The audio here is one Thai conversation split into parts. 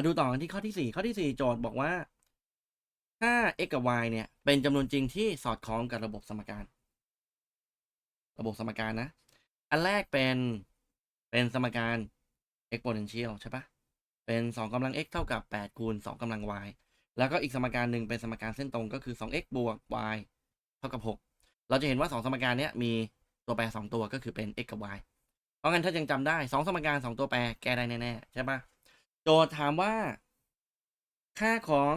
มาดูต่อกันที่ข้อที่สี่ข้อที่สี่โจทย์บอกว่า ถ้า x กับ y เนี่ย เป็นจำนวนจริงที่สอดคล้องกับระบบสมการ ระบบสมการนะ อันแรกเป็นเป็นสมการ exponential ใช่ปะเป็น 2กำลัง x เท่ากับ 8 คูณ 2กำลัง y แล้วก็อีกสมการหนึ่งเป็นสมการเส้นตรงก็คือ 2x บวก y เท่ากับ 6 เราจะเห็นว่า 2 สมการเนี้ยมีตัวแปร 2 ตัวก็คือเป็น x กับ y เพราะงั้นถ้ายังจำได้ 2 สมการ 2 ตัวแปรแก้ได้แน่ๆใช่ปะ จทย์ถามว่า ค่าของ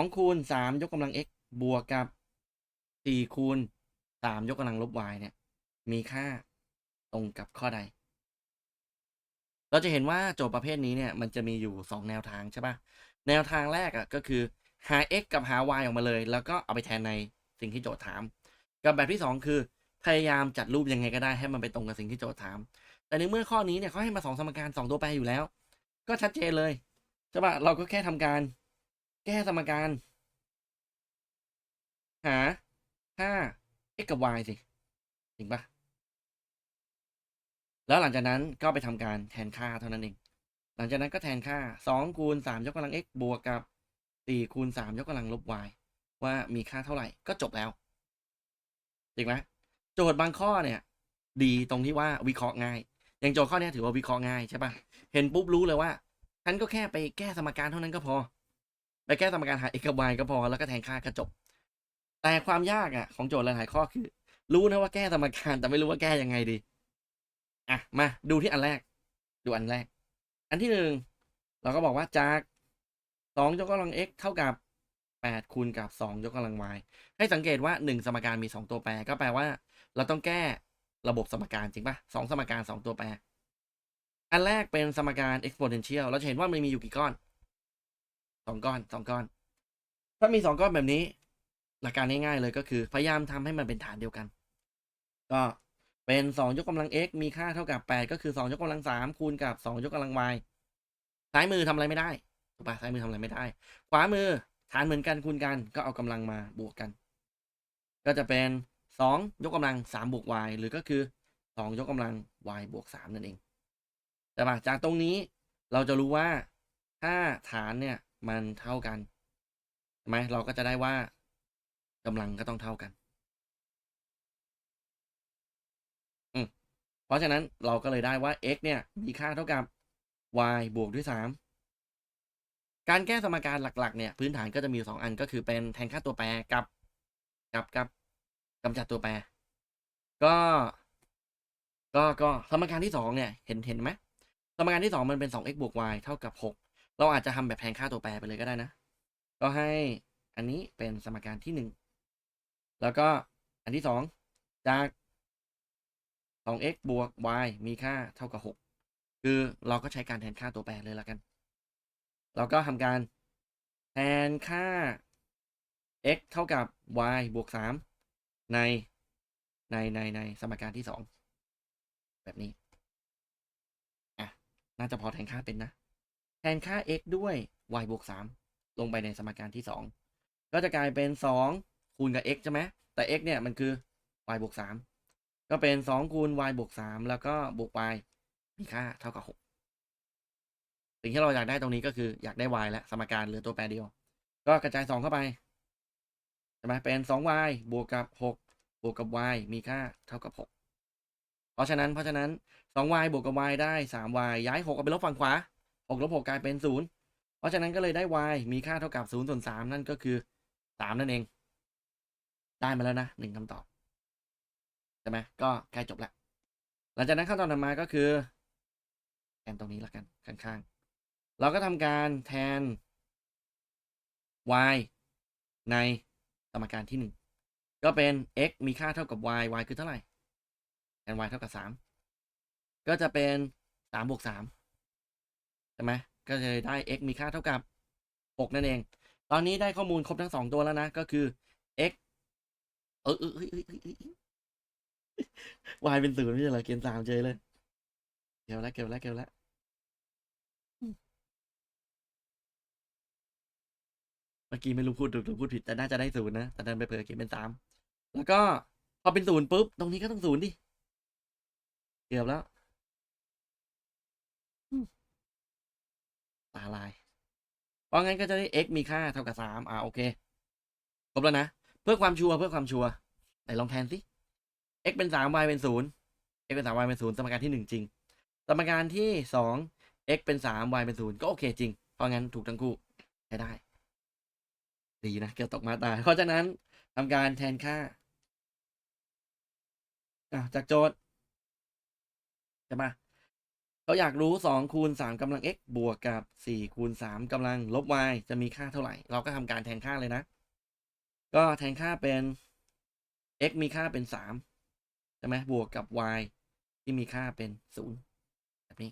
2คูณ3ยกกำลัง x บวกกับ4คูณ3ยกกำลังลบ y เนี่ย มีค่าตรงกับข้อใด เราจะเห็นว่าโจทย์ประเภทนี้เนี่ย มันจะมีอยู่2แนวทางใช่ปะแนวทางแรกอะ่ะก็คือ หา x กับหา y ออกมาเลย แล้วก็เอาไปแทนในสิ่งที่โจทย์ถาม กับแบบที่2คือ พยายามจัดรูปยังไงก็ได้ให้มันไปตรงกับสิ่งที่โจทย์ถาม แต่ในเมื่อข้อนี้เนี่ยเขาให้มาสองสมการสองตัวแปรอยู่แล้ว ก็ชัดเจนเลยใช่ปะเราก็แค่ทำการ แก้สมการ หาค่า x กับ y สิจริงปะแล้วหลังจากนั้นก็ไปทำการแทนค่าเท่านั้นเอง หลังจากนั้นก็แทนค่า2คูณ3ยกกำลัง x บวกกับ4คูณ3ยกกำลังลบ y ว่ามีค่าเท่าไหร่ก็จบแล้วจริงไหมโจทย์บางข้อเนี่ย ดีตรงที่ว่าวิเคราะห์ง่าย อย่างโจทย์ข้อนี้ถือว่าวิเคราะห์ง่ายใช่ปะเห็นปุ๊บรู้เลยว่าฉันก็แค่ไปแก้สมการเท่านั้นก็พอ ไปแก้สมการหา x กับ y ก็พอแล้วก็แทนค่าก็จบ แต่ความยากอะ ของโจทย์หลายๆข้อคือ รู้นะว่าแก้สมการแต่ไม่รู้ว่าแก้ยังไงดีอะมาดูที่อันแรก ดูอันแรก อันที่หนึ่งเราก็บอกว่าจากสองยกกำลัง x เท่ากับแปดคูณกับสองยกกำลัง y ให้สังเกตว่าหนึ่งสมการมีสองตัวแปรก็แปลว่า เราต้องแก้ ระบบสมการจริงปะสองสมการสองตัวแปร อันแรกเป็นสมการ exponential เราจะเห็นว่ามันมีอยู่กี่ก้อนสองก้อนสองก้อน ถ้ามีสองก้อนแบบนี้ หลักการง่ายๆเลยก็คือ พยายามทำให้มันเป็นฐานเดียวกัน ก็เป็นสองยกกำลัง x มีค่าเท่ากับแปดก็คือสองยกกำลังสามคูณกับสองยกกำลัง y ซ้ายมือทำอะไรไม่ได้ถูกปะซ้ายมือทำอะไรไม่ได้ ขวามือฐานเหมือนกันคูณกันก็เอากำลังมาบวกกัน ก็จะเป็น สองยกกำลังสามบวก y หรือก็คือสองยกกำลัง y บวกสามนั่นเอง แต่ปะจากตรงนี้เราจะรู้ว่าถ้าฐานเนี่ยมันเท่ากันใช่ไหมเราก็จะได้ว่ากำลังก็ต้องเท่ากันอืมเพราะฉะนั้นเราก็เลยได้ว่า x เนี่ยมีค่าเท่ากับ y บวกด้วยสามการแก้สมการหลักๆเนี่ยพื้นฐานก็จะมีสองอันก็คือเป็นแทนค่าตัวแปรกับกับกับ กำจัดตัวแปร ก็ ก็ก็สมการที่สองเนี่ย เห็นเห็นไหมสมการที่สองมันเป็นสอง x บวก y เท่ากับหกเราอาจจะทำแบบแทนค่าตัวแปรไปเลยก็ได้นะ ก็ให้อันนี้เป็นสมการที่หนึ่งแล้วก็อันที่สองจาก 2x บวก y มีค่าเท่ากับ6คือเราก็ใช้การแทนค่าตัวแปรเลยละกัน เราก็ทำการแทนค่า x เท่ากับ y บวก 3 ในในในในสมการที่2แบบนี้อะน่าจะพอแทนค่าเป็นนะ แทนค่า x ด้วย y บวก3ลงไปในสมการที่2ก็จะกลายเป็น2คูณกับ x ใช่ไหมแต่ x เนี่ยมันคือ y บวก3ก็เป็นสองคูณ y บวกสามแล้วก็บวก y มีค่าเท่ากับหกสิ่งที่เราอยากได้ตรงนี้ก็คืออยากได้ y และสมการเหลือตัวแปรเดียว ก็กระจายสองเข้าไป ไหมเป็นสอง y บวกกับหกบวกกับ y มีค่าเท่ากับหกเพราะฉะนั้นเพราะฉะนั้นสอง y บวกกับ y ได้สาม y ย้ายหกเอาไปลบฝั่งขวาหกลบหกกลายเป็นศูนย์เพราะฉะนั้นก็เลยได้ y มีค่าเท่ากับศูนย์ส่วนสามนั่นก็คือสามนั่นเอง ได้มาแล้วนะหนึ่งคำตอบใช่ไหมก็ใกล้จบล้วหลังจากนั้นขั้นตอนต่อมาก็คือแทนตรงนี้ละกันข้างๆ เราก็ทำการแทน y ใน สมการที่หนึ่งก็เป็น x มีค่าเท่ากับ y y คือเท่าไหร่แทน y เท่ากับสามก็จะเป็นสามบวกสามใช่ไหมก็จะได้ x มีค่าเท่ากับหกนั่นเอง ตอนนี้ได้ข้อมูลครบทั้งสองตัวแล้วนะ ก็คือ x เออเออเออเออเออเออวายเป็นศูนย์ไม่ใช่เหรอเกณฑ์สามเจอเลย เกี่ยวแล้วเกี่ยวแล้วเกี่ยวแล้ว เมื่อกี้ไม่รู้พูดถูกหรือพูดผิดแต่น่าจะได้ศูนย์นะแต่ดันไปเผลอเขียนเป็นสามแล้วก็พอเป็นศูนย์ปุ๊บ ตรงนี้ก็ต้องศูนย์ดิ เกือบแล้วตาลาย เพราะงั้นก็จะได้ x มีค่าเท่ากับสามอ่าโอเคครบแล้วนะ เพื่อความชัวร์เพื่อความชัวร์ไหนลองแทนสิ x เป็นสาม y เป็นศูนย์ x เป็นสาม y เป็นศูนย์สมการที่หนึ่งจริง สมการที่สอง x เป็นสาม y เป็นศูนย์ก็โอเคจริง เพราะงั้นถูกทั้งคู่ใช้ได้ ดีนะเกือบตกมาตายเพราะฉะนั้นทำการแทนค่าอะจากโจทย์ใช่ปะเราอยากรู้สองคูณสามกำลัง x บวกกับสี่คูณสามกำลังลบ y จะมีค่าเท่าไหร่ เราก็ทำการแทนค่าเลยนะ ก็แทนค่าเป็น x มีค่าเป็นสามใช่ไหมบวกกับ y ที่มีค่าเป็นศูนย์แบบนี้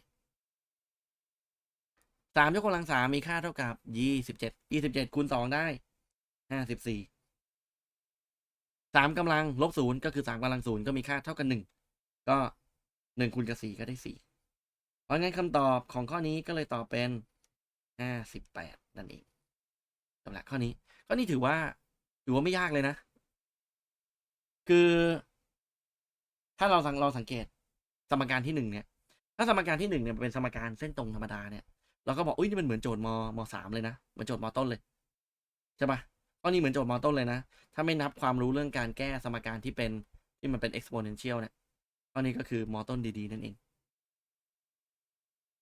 สามยกกำลังสามมีค่าเท่ากับยี่สิบเจ็ดยี่สิบเจ็ดคูณสองได้ ห้าสิบสี่สามกำลังลบศูนย์ก็คือสามกำลังศูนย์ก็มีค่าเท่ากันหนึ่งก็หนึ่งคูณกับสี่ก็ได้สี่เพราะงั้นคำตอบของข้อนี้ก็เลยตอบเป็นห้าสิบแปดนั่นเองสำหรับข้อนี้ข้อนี้ถือว่าถือว่าไม่ยากเลยนะ คือ ถ้าเราสังเราสังเกต สมการที่หนึ่งเนี่ย ถ้าสมการที่หนึ่งเนี่ยเป็นสมการเส้นตรงธรรมดาเนี่ยเราก็บอกอุ้ยนี่มันเหมือนโจทย์มมสามเลยนะเหมือนโจทย์มต้นเลยใช่ปะ ข้อนี้เหมือนโจทย์มอต้นเลยนะ ถ้าไม่นับความรู้เรื่องการแก้สมการที่เป็นที่มันเป็น exponential เนี่ยข้อนี้ก็คือมอต้นดีๆ นั่นเอง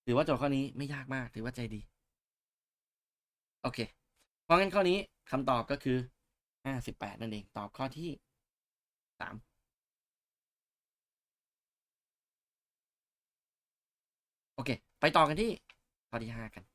ถือว่าโจทย์ข้อนี้ไม่ยากมาก ถือว่าใจดี โอเค เพราะงั้นข้อนี้คำตอบก็คือห้าสิบแปดนั่นเอง ตอบข้อที่สามโอเค ไปต่อกันที่ข้อที่ห้ากัน